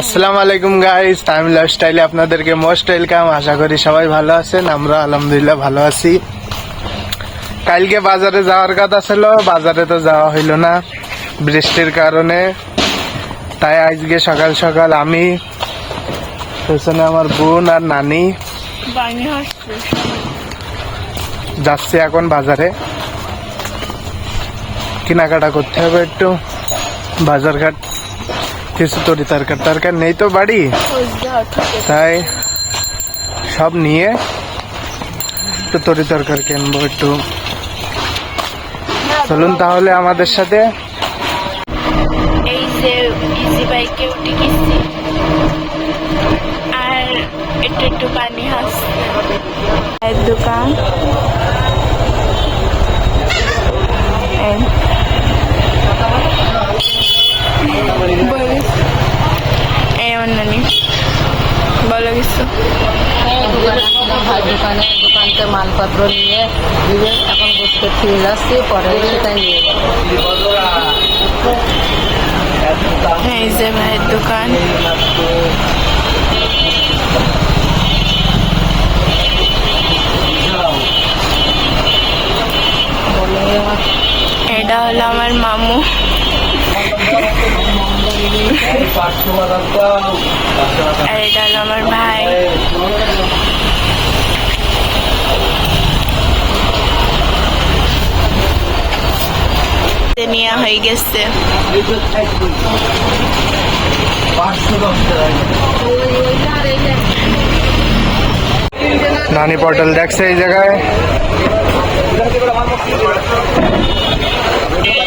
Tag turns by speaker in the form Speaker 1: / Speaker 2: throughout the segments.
Speaker 1: আসসালামু আলাইকুম guys time লাইফস্টাইলে আপনাদেরকে মোস্ট ওয়েলকাম আশা করি সবাই ভালো আছেন আমরা আলহামদুলিল্লাহ ভালো আছি। কালকে বাজারে যাওয়ার কথা ছিল বাজারে তো যাওয়া হইল না বৃষ্টির কারণে। তাই আজকে সকাল সকাল আমি পেছনে আমার বোন আর নানি যাচ্ছি এখন বাজারে। কেনাকাটা করতে হবে একটু বাজার ঘাট কিছু তরি তরকার তরকার নেই তো বাড়ি? তাই সব নিয়ে একটু তরি তরকার কিনবো একটু। চলুন তাহলে আমাদের সাথে।
Speaker 2: এই যে ইজি বাইকে উঠে গেছি। আর একটু একটু পানি হাসছে দোকান। নানি বলো কিছু।
Speaker 3: দোকানে দোকানতে মালপত্র নিয়ে দিবে এখন বসতে ফিরে যাচ্ছি পরে সেটাই নিয়ে যাব।
Speaker 2: এই যে ভাইয়ের দোকান। এটা হলো আমার মামু। আর এটা হলো আমার ভাই নেওয়া হয়ে গেছে
Speaker 1: নানি পটল দেখছে এই জায়গায়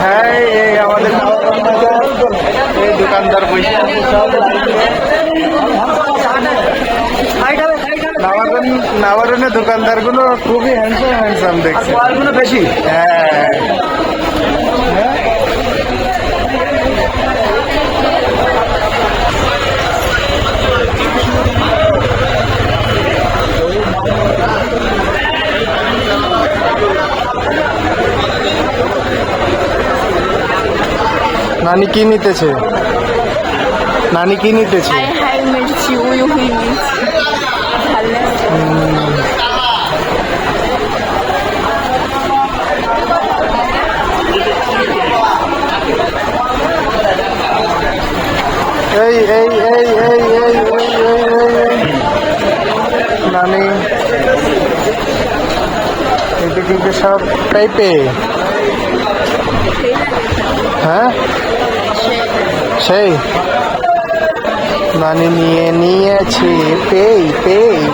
Speaker 1: হ্যাঁ এই আমাদের এই দোকানদার বসে নাওয়ারনেরগুলো খুবই হ্যান্ডসাম হ্যান্ডসাম দেখছে। বেশি? হ্যাঁ। নানি কি নিতেছে নানি কি নিতেছে এই এই এই এই এই এই এই নানি এটা কিন্তু সব টাইপে হ্যাঁ সেই। নানি নিয়ে নিয়েছি, পেই পেই।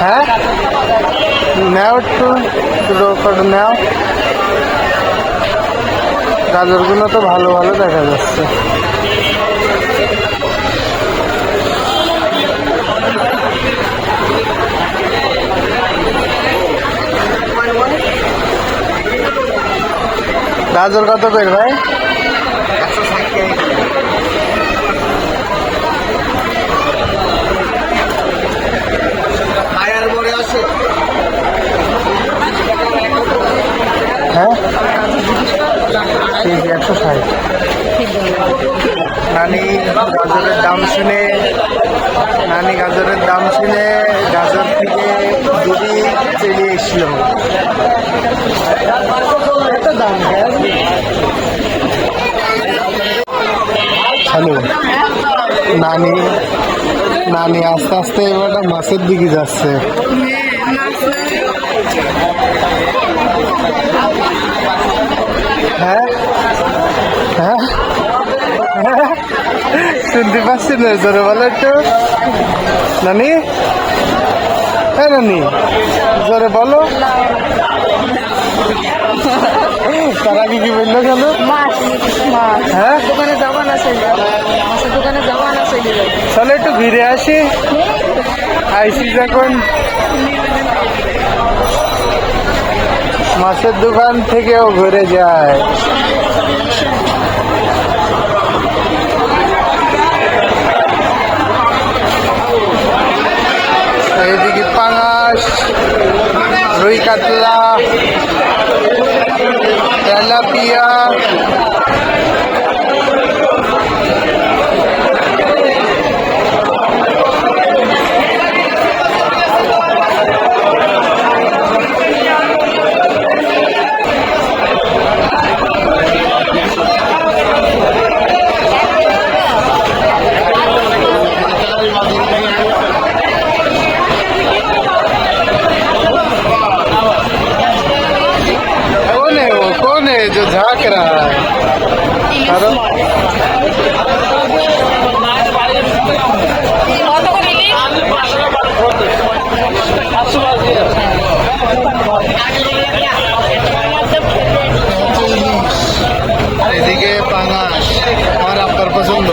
Speaker 1: হ্যাঁ? নাও একটু দুটো নাও। গাজরগুলো তো ভালো ভালো দেখা যাচ্ছে। গাজর কত করে ভাই হ্যাঁ কেজি একশো ষাট নানি গাজরের দাম শুনে নানি গাজরের দাম শুনে গাজর থেকে দূরে চলে এসছিল এত দাম হ্যালো নানি নানি আস্তে আস্তে এবারটা মাছের দিকে যাচ্ছে। হ্যাঁ? হ্যাঁ? শুনতে পাচ্ছি না? জোরে বলো একটু। নানি? হ্যাঁ নানি। জোরে বলো। তারা কি কি বলল কেন?
Speaker 3: মাছ মাছ।
Speaker 1: হ্যাঁ?
Speaker 3: দোকানে না সেই মাছের দোকানে যাব না সেই
Speaker 1: চলো একটু ঘিরে আসি। আইসি যখন মাছের দোকান থেকেও ঘুরে যায়। এইদিকে পাঙাশ রুই কাতলা। তেলাপিয়া কারণ এদিকে পাঙাশ, আমার আপনার পছন্দ?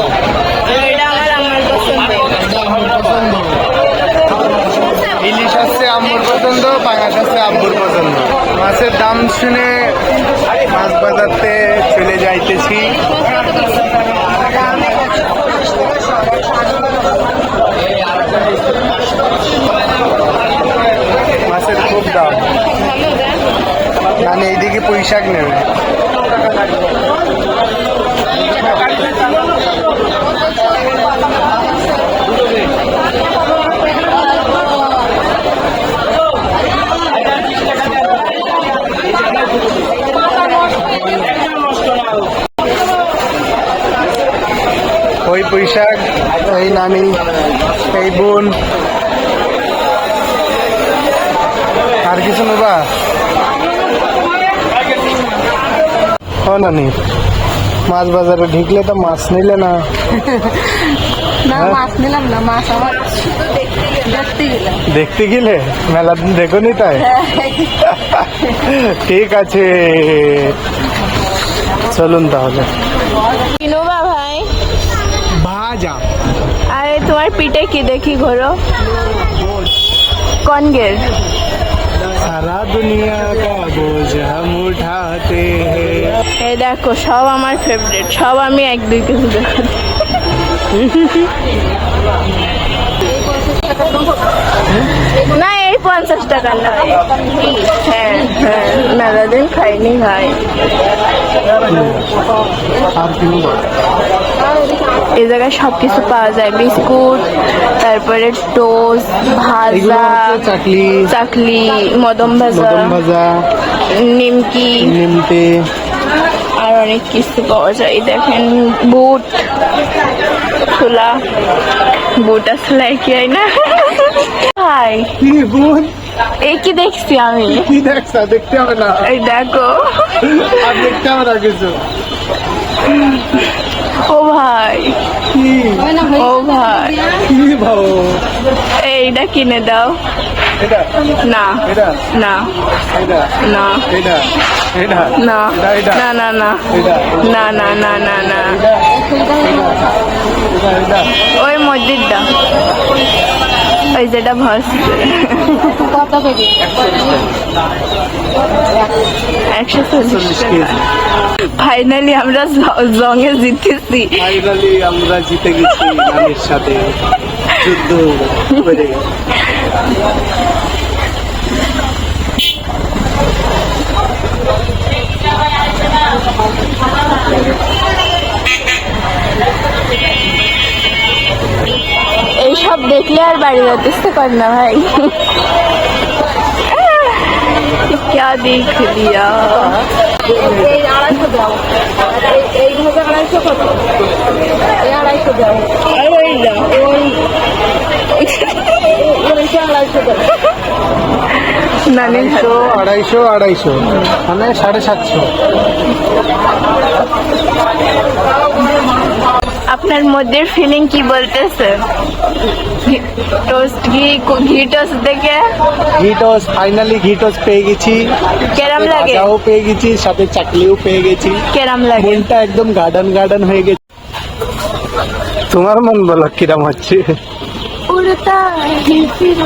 Speaker 1: ইলিশ আছে আম্মুর পছন্দ, পাঙাশ আছে আব্বুর পছন্দ। মাছের দাম শুনে মাছ বাজারতে চলে যাইতেছি। মাছের খুব দাম। মানে এইদিকে পুঁই শাক নেবে। পুঁইশাক এই নানি এই বোন। আর কিছু নেবা ও নানি মাছ বাজারে ঢুকলে তো মাছ নিলে না।
Speaker 3: না মাছ নিলাম না মাছ আমার দেখতে
Speaker 1: গেলে? মেলা দিন দেখো নি তাই ঠিক আছে। চলুন তাহলে।
Speaker 2: আরে তোমার পিঠে কি দেখি ঘোরো? কনগের
Speaker 1: সারা দুনিয়া কা বোঝ হাম উঠাতে
Speaker 2: এই দেখো সব আমার ফেভারিট সব আমি এক দুই দেখো না এই পঞ্চাশ টাকা না হ্যাঁ হ্যাঁ মেলা দিন খাইনি ভাই।
Speaker 1: আর
Speaker 2: এই জায়গায় সব কিছু পাওয়া যায়। বিস্কুট তারপরে টোস্ট
Speaker 1: এগুলো
Speaker 2: ভাজা
Speaker 1: চাকলি।
Speaker 2: চাকলি মদম ভাজা
Speaker 1: ভাজা
Speaker 2: নিমকি।
Speaker 1: নিমতে
Speaker 2: আর অনেক কিছু পাওয়া যায়। দেখেন বুট ছোলা। বুট আসলে কি না?
Speaker 1: কি বোন
Speaker 2: এই কি দেখছি আমি?
Speaker 1: কি দেখছা? দেখতে হবে না।
Speaker 2: এই দেখো।
Speaker 1: আর দেখতে হবে না কিছু।
Speaker 2: ও ভাই। ও ভাই। এইটা কিনে দাও। না। না। না। না। না না না। না না না না না। ওই মসজিদটা। ওই যেটা ভাসছে একশো চল্লিশ ফাইনালি আমরা জং এ জিতেছি।
Speaker 1: ফাইনালি আমরা জিতে গেছি সাথে। যুদ্ধ
Speaker 2: সব দেখলে আর বাড়ি যেতে ইচ্ছে করে না ভাই क्या देख लिया
Speaker 3: এই আড়াইশো দাও এই এই ভাবে আড়াইশো কত এই আড়াইশো দাও
Speaker 2: আর ওই দাও
Speaker 3: ওই ওইটা আড়াইশো দাও
Speaker 2: নানির হাতে।
Speaker 1: তো আড়াইশো আড়াইশো মানে সাড়ে সাতশো
Speaker 2: আপনার মধ্যের ফিলিং কি বলতেছে টোস্ট ঘি ঘি টোস্ট দেখে
Speaker 1: ঘি টোস্ট ফাইনালি ঘি টোস্ট পেয়ে গেছি
Speaker 2: কেরাম
Speaker 1: সাথে
Speaker 2: লাগে
Speaker 1: ভাজাও পেয়ে গেছি সাথে চাকলিও পেয়ে গেছি
Speaker 2: কেরাম লাগে
Speaker 1: মনটা একদম গার্ডেন গার্ডেন হয়ে গেছে তোমার মন বলো কিরম হচ্ছে
Speaker 2: उड़ता है फिर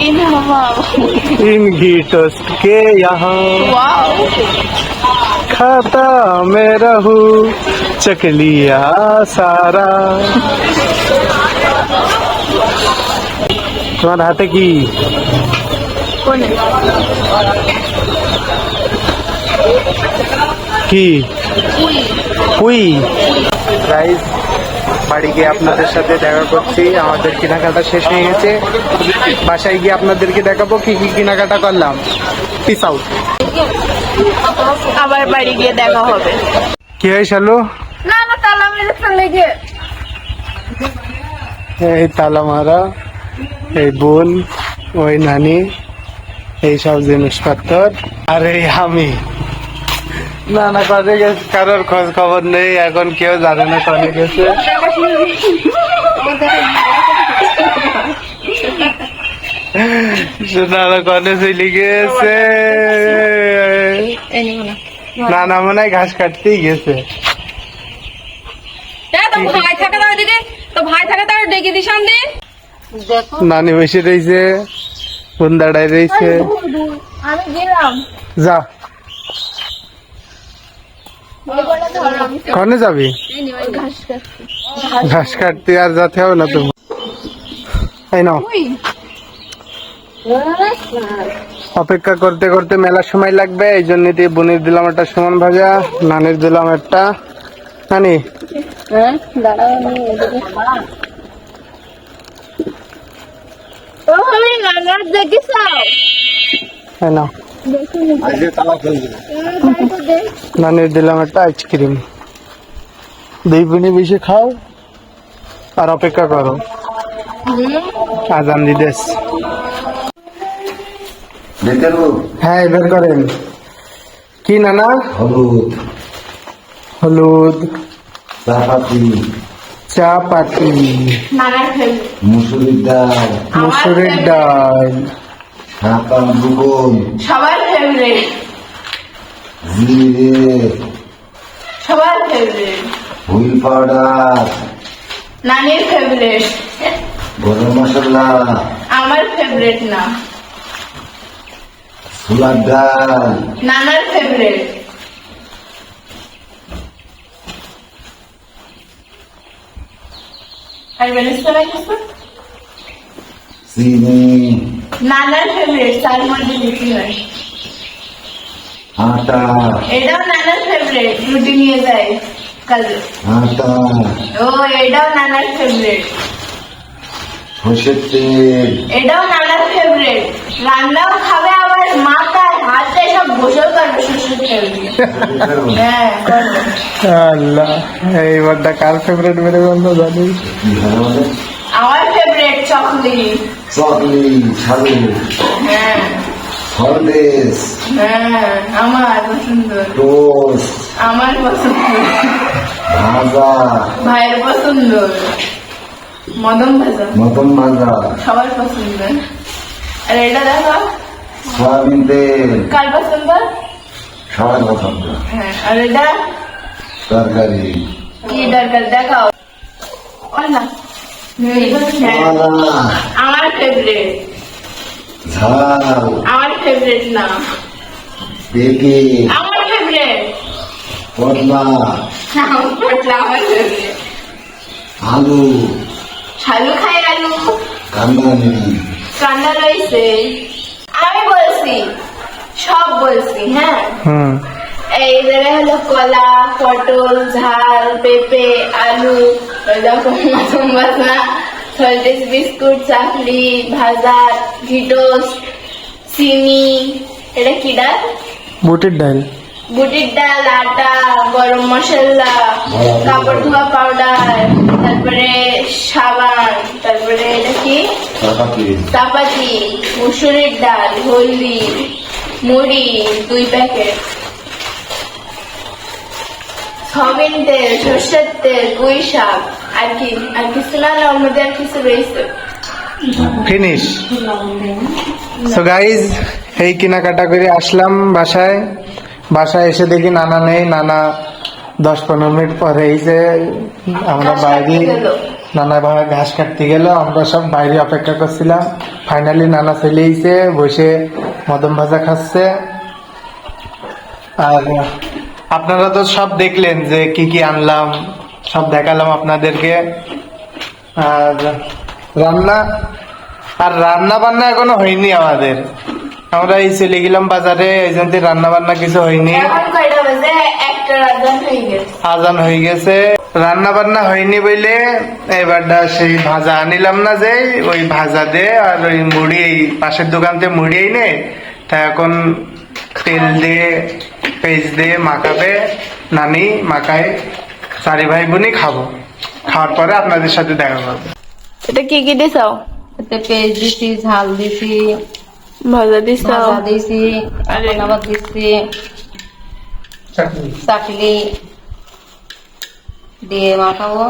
Speaker 2: इन हवाओं
Speaker 1: इन घी टोस्ट के यहाँ
Speaker 2: वाओ
Speaker 1: खाता मैं रहूं चकलिया सारा তোমার হাতে কি
Speaker 2: कौन
Speaker 1: কি কুই গাইস বাড়ি গিয়ে আপনাদের সাথে দেখা করছি আমাদের কেনাকাটা শেষ হয়ে গেছে বাসায় গিয়ে আপনাদেরকে দেখাবো কি কি কেনাকাটা করলাম পিস আউট
Speaker 2: আবার বাড়ি গিয়ে দেখা হবে
Speaker 1: কি হয় শালু
Speaker 2: না না তালা মেরে চলে গিয়ে।
Speaker 1: এই তালা মারা এই বোন ওই নানি এই সব জিনিসপত্র আর এই আমি। না না কনে গেছে কারোর খোঁজ খবর নেই এখন কেউ জানে না কনে গেছে। না না কনে চলে গেছে না। না মনে হয় ঘাস কাটতেই গেছে।
Speaker 3: ভাই থাকে না ওইদিকে তো ভাই থাকে তার ডেকে দিস আনতে। দেখো।
Speaker 1: নানি বসে রয়েছে বোন দাঁড়ায় রয়েছে
Speaker 2: আমি গেলাম।
Speaker 1: যা। কনে যাবি?
Speaker 2: ঘাস কাটতে
Speaker 1: আর যাতে হবে না তো। এই নাও। অপেক্ষা করতে করতে মেলা সময় লাগবে এই জন্য দিয়ে বোনের দিলাম একটা সমান ভাজা নানির দিলাম একটা। নানি
Speaker 3: হ্যাঁ দাঁড়াও আমি এদিকে।
Speaker 2: ও আমি নানার দেখিস
Speaker 1: এই নানির দিলাম একটা আইসক্রিম। দুই বোনে বেশি খাও আর অপেক্ষা করো। আজান দিদেস
Speaker 4: দেখেন
Speaker 1: হ্যাঁ বের করেন। কি নানা?
Speaker 4: হলুদ।
Speaker 1: হলুদ।
Speaker 4: চাপাতি।
Speaker 1: চা পাতি
Speaker 2: নানার
Speaker 4: মুসুরির ডাল।
Speaker 1: মুসুরির ডাল।
Speaker 4: সাঁতার দুবন।
Speaker 2: সবার ফেভারিট
Speaker 4: জিরে।
Speaker 2: সবার ফেভারিট
Speaker 4: হুইল পাউডার।
Speaker 2: নানির ফেভারিট
Speaker 4: গরম মশলা।
Speaker 2: আমার ফেভারিট না।
Speaker 4: ছোলার ডাল।
Speaker 2: নানার ফেভারিট নানার ফেভারিট তার মধ্যে হয়
Speaker 4: আটা।
Speaker 2: এটাও নানার ফেভারিট রুটি নিয়ে যায় কাজে।
Speaker 4: আটা।
Speaker 2: ও এটাও নানার ফেভারিট
Speaker 4: সর্ষের তেল।
Speaker 2: এটাও নানার ফেভারিট রান্নাও খাবে আবার মা মাথায়। হাতে সব হ্যাঁ করবে
Speaker 1: আল্লাহ এইবারটা কার ফেভারিট জানি
Speaker 4: হয় বলে?
Speaker 2: আমার ফেভারিট চকলেট
Speaker 4: ছাড়ু
Speaker 2: হ্যাঁ।
Speaker 4: সন্দেশ
Speaker 2: হ্যাঁ আমার পছন্দ।
Speaker 4: টোস্ট
Speaker 2: আমার পছন্দ।
Speaker 4: ভাজা।
Speaker 2: ভাইয়ের পছন্দ। মদন ভাজা।
Speaker 4: মটন ভাজা।
Speaker 2: সবার পছন্দ। আর এটা দেখো
Speaker 4: সয়াবিন তেল
Speaker 2: কার পছন্দ
Speaker 4: সবার পছন্দ
Speaker 2: হ্যাঁ আর এটা?
Speaker 4: তরকারি
Speaker 2: কি দরকার? দেখাও। না। আমার ফেভারিট
Speaker 4: ঝাল।
Speaker 2: আমার ফেভারিট না।
Speaker 4: পেঁপে।
Speaker 2: আমার ফেভারিট
Speaker 4: পটলা।
Speaker 2: আমার ফেভারিট
Speaker 4: আলু।
Speaker 2: শালু খাই আলু।
Speaker 4: কান্দানি
Speaker 2: কান্না রয়েছে। আমি বলছি সব বলছি হ্যাঁ? এই জায়গায় হলো কলা পটল ঝাল পেঁপে আলু ওই মাথম বাসনা বিস্কুট চাকলি ভাজা ঘিটোস চিনি এটা কি ডাল?
Speaker 1: বুটের ডাল।
Speaker 2: বুটির ডাল আটা গরম মশলা কাপড় ধোয়া পাউডার তারপরে সাবান তারপরে এটা কি?
Speaker 4: চাপাতি।
Speaker 2: মুসুরির ডাল হলদি মুড়ি দুই প্যাকেট। সয়াবিন তেল সর্ষের তেল পুঁই শাক আর কি আর কিছু না না ওর মধ্যে আর কিছু রয়েছে।
Speaker 1: ফিনিশ সো গাইজ এই কেনাকাটা করে আসলাম বাসায়। বাসায় এসে দেখি নানা নেই নানা দশ পনেরো মিনিট পরে এই যে আমরা বাইরে নানা ভাই ঘাস কাটতে গেল আমরা সব বাইরে অপেক্ষা করছিলাম। ফাইনালি নানা চলে এসে বসে মদন ভাজা খাচ্ছে। আর আপনারা তো সব দেখলেন যে কি কি আনলাম সব দেখালাম আপনাদেরকে। আর রান্না আর রান্না বান্না এখনও হয়নি আমাদের। আমরা এই চলে গেলাম বাজারে এই জন্য রান্না বান্না কিছু হয়নি।
Speaker 2: হয়ে
Speaker 1: আজান হয়ে গেছে। রান্না বান্না হয়নি বলে এবারটা সেই ভাজা আনিলাম না যে ওই ভাজা দে আর ওই মুড়ি এই পাশের দোকানতে মুড়ি নে তা এখন তেল দিয়ে পেঁয়াজ দিয়ে মাখাবে। নানি মাখায়। চারি ভাই বোনই খাব। খাওয়ার পরে আপনাদের সাথে দেখা করব।
Speaker 2: এটা কি কি দিছাও
Speaker 3: এতে পেঁয়াজ দিছি ঝাল দিছি।
Speaker 2: ভাজা দিছাও
Speaker 3: ভাজা দিছি আবার দিছি চাকলি। দিয়ে মাখাবো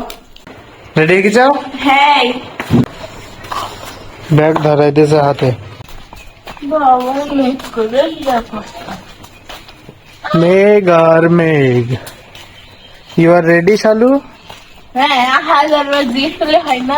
Speaker 1: রেডি কি যাও
Speaker 2: হ্যাঁ।
Speaker 1: ব্যাগ ধরাই দিয়েছে হাতে। মেঘ আর মেঘ। ইউ আর রেডি শালু
Speaker 2: হ্যাঁ হাজার বার দিয়ে ফেলে হয় না।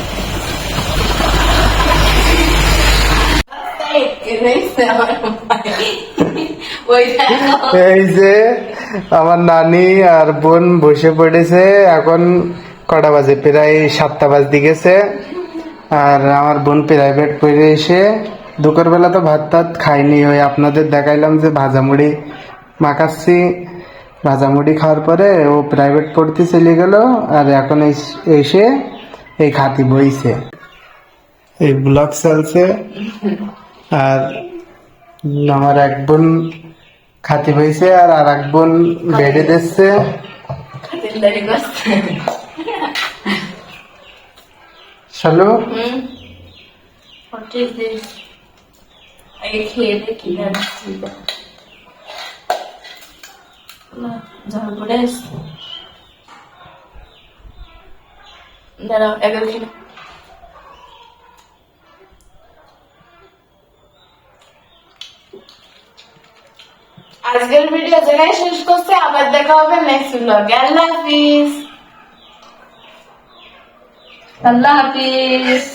Speaker 2: এই
Speaker 1: যে আমার নানি আর বোন বসে পড়েছে, এখন কটা বাজে? প্রায় সাতটা বাজতে গেছে। আর আমার বোন প্রাইভেট করে এসে দুপুর বেলা তো ভাত টাত খাইনি ওই আপনাদের দেখাইলাম যে ভাজা মুড়ি মাখাচ্ছি। ভাজা মুড়ি খাওয়ার পরে ও প্রাইভেট পড়তে চলে গেল আর এখন এস- এসে এই খাতি বইছে। এই ব্লগ চলছে। আর আমার এক বোন খাতি বইছে আর আর এক বোন বেডে দিচ্ছে। চলো
Speaker 2: হুম। What is this? আগে খেয়ে দেখি না না ঝাল পড়ে আসছে। দাঁড়াও একবার খেয়ে নাও। আজকের ভিডিও জায়গায় শেষ করছে আবার দেখা হবে নেক্সট ব্লগে আল্লাহ হাফিজ।
Speaker 3: আল্লাহ হাফিজ।